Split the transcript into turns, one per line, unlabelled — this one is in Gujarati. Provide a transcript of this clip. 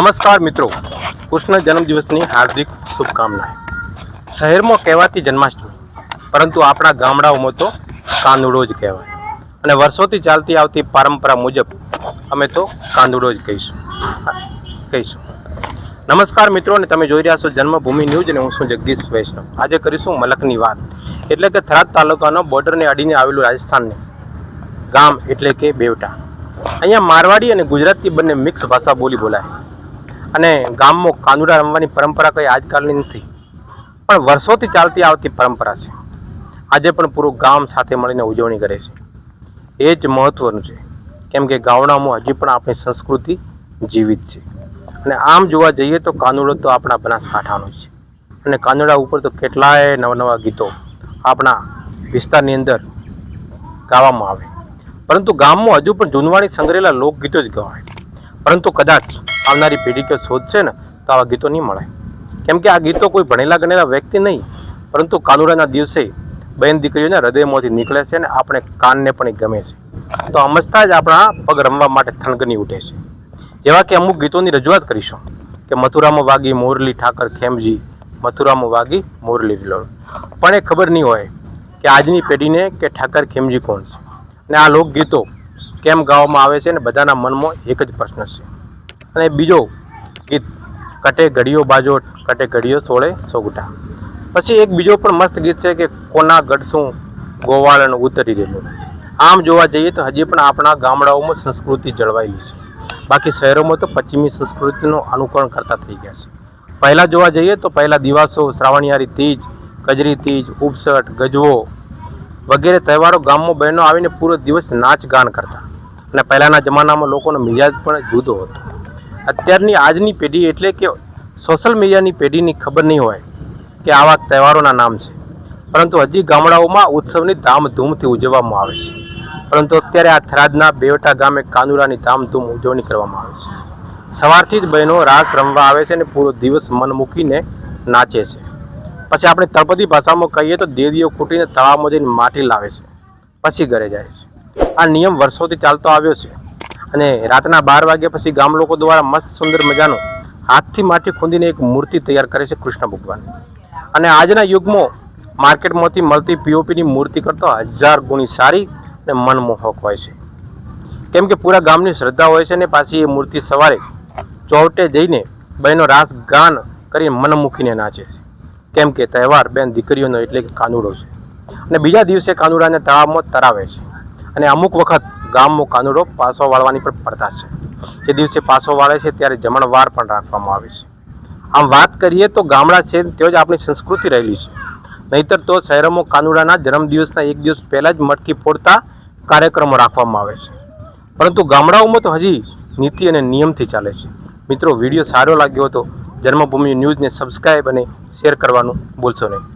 નમસ્કાર મિત્રો. કૃષ્ણ જન્મદિવસની હાર્દિક શુભકામના. શહેરમાં કહેવાતી જન્માષ્ટમી, પરંતુ આપણા ગામડાઓમાં તો કાંદુડો જ કહેવાય. અને વર્ષોથી ચાલતી આવતી પરંપરા મુજબ અમે તો કાંદુડો જ કહીશું. કહીશું. નમસ્કાર મિત્રો, અને તમે જોઈ રહ્યા છો જન્મભૂમિ ન્યૂઝ અને હું છું જગદીશ વૈષ્ણવ. આજે કરીશું મલકની વાત. એટલે કે થરાદ તાલુકાનો બોર્ડરને અડીને આવેલું રાજસ્થાનને ગામ એટલે કે બેવટા. અહીંયા મારવાડી અને ગુજરાતી બંને મિક્સ ભાષા બોલી બોલાય. અને ગામમાં કાનુડા રમવાની પરંપરા કંઈ આજકાલની નથી. પણ વર્ષોથી ચાલતી આવતી પરંપરા છે. આજે પણ પૂરું ગામ સાથે મળીને ઉજવણી કરે છે. એ જ મહત્ત્વનું છે. કેમ કે ગામડામાં હજી પણ આપણી સંસ્કૃતિ જીવિત છે. અને આમ જોવા જઈએ તો કાનુડો તો આપણા બનાસકાંઠાનો છે. અને કાનુડા ઉપર તો કેટલાય નવા નવા ગીતો આપણા વિસ્તારની અંદર ગાવામાં આવે. પરંતુ ગામમાં હજુ પણ જૂનવાણી સંગ્રહેલા લોકગીતો જ ગવાય. પરંતુ કદાચ આવનારી પેઢી કે શોધશે ને, તો આવા ગીતો નહીં મળે. કેમ કે આ ગીતો કોઈ ભણેલા ગણેલા વ્યક્તિ નહીં, પરંતુ કાલુરાના દિવસે બહેન દીકરીઓના હૃદયમાંથી નીકળે છે અને આપણે કાનને પણ ગમે છે. તો સમજતા જ આપણા પગ રમવા માટે થનગની ઉઠે છે. જેવા કે અમુક ગીતોની રજૂઆત કરીશું, કે મથુરામાં વાગી મોરલી ઠાકર ખેમજી, મથુરામાં વાગી મોરલી રીલોડ પણ એ ખબર નહીં હોય કે આજની પેઢીને કે ઠાકર ખેમજી કોણ છે? અને આ લોકગીતો કેમ ગાવામાં આવે છે ને બધાના મનમાં એક જ પ્રશ્ન છે. અને બીજો ગીત, કટે ઘડીઓ બાજો કટે ઘડીઓ સોળે સોગટા પછી એક બીજો પણ મસ્ત ગીત છે કે, કોના ગઢશું ગોવાળન ઉતરી રહેલું આમ જોવા જઈએ તો હજી પણ આપણા ગામડાઓમાં સંસ્કૃતિ જળવાયેલી છે. બાકી શહેરોમાં તો પશ્ચિમી સંસ્કૃતિનું અનુકરણ કરતા થઈ ગયા છે. પહેલાં જોવા જઈએ તો પહેલાં દિવાસો, શ્રાવણિયારી તીજ, કજરી તીજ ઉપસટ ગજવો વગેરે તહેવારો ગામમાં બહેનો આવીને પૂરો દિવસ નાચ ગાન કરતા. અને પહેલાંના જમાનામાં લોકોનો મિજાજ પણ જુદો હતો. અત્યારની આજની પેઢી એટલે કે સોશિયલ મીડિયાની પેઢીની ખબર નહીં હોય કે આવા તહેવારોના નામ છે. પરંતુ હજી ગામડાઓમાં ઉત્સવની ધામધૂમથી ઉજવવામાં આવે છે. પરંતુ અત્યારે આ થરાદના બેવટા ગામે કાનુરાની ધામધૂમ ઉજવણી કરવામાં આવે છે. સવારથી જ બહેનો રાસ રમવા આવે છે અને પૂરો દિવસ મન મૂકીને નાચે છે. પછી આપણે તળપદી ભાષામાં કહીએ તો દેવીઓ કૂટીને તળાવમાં જઈને માટી લાવે છે. પછી ઘરે જાય છે. આ નિયમ વર્ષોથી ચાલતો આવ્યો છે. અને રાતના બાર વાગ્યા પછી ગામ લોકો દ્વારા મસ્ત સુંદર મજાનો હાથથી માટી ખૂંદીને એક મૂર્તિ તૈયાર કરે છે કૃષ્ણ ભગવાન. અને આજના યુગમાં માર્કેટમાંથી મળતી પીઓપીની મૂર્તિ કરતાં હજાર ગુણી સારી અને મનમોહક હોય છે. કેમ કે પૂરા ગામની શ્રદ્ધા હોય છે ને પાછી એ મૂર્તિ સવારે ચોવટે જઈને બહેનો રાસ ગાન કરી મન મૂકીને નાચે છે. કેમ કે તહેવાર બેન દીકરીઓનો એટલે કે કાનુડો છે. અને બીજા દિવસે કાનુડાને તળાવમાં તરાવે છે. અને અમુક વખત ગામમાં કાનુડો પાસો વાળવાની પણ પડતા છે. જે દિવસે પાસો વાળે છે ત્યારે જમણવાર પણ રાખવામાં આવે છે. આમ વાત કરીએ તો ગામડા છે તે જ આપણી સંસ્કૃતિ રહેલી છે. નહીતર તો શહેરોમાં કાનુડાના જન્મદિવસના એક દિવસ પહેલાં જ મટકી ફોડતા કાર્યક્રમો રાખવામાં આવે છે. પરંતુ ગામડાઓમાં તો હજી નીતિ અને નિયમથી ચાલે છે. મિત્રો, વીડિયો સારો લાગ્યો હતો જન્મભૂમિ ન્યૂઝને સબસ્ક્રાઈબ અને શેર કરવાનું ભૂલશો નહીં.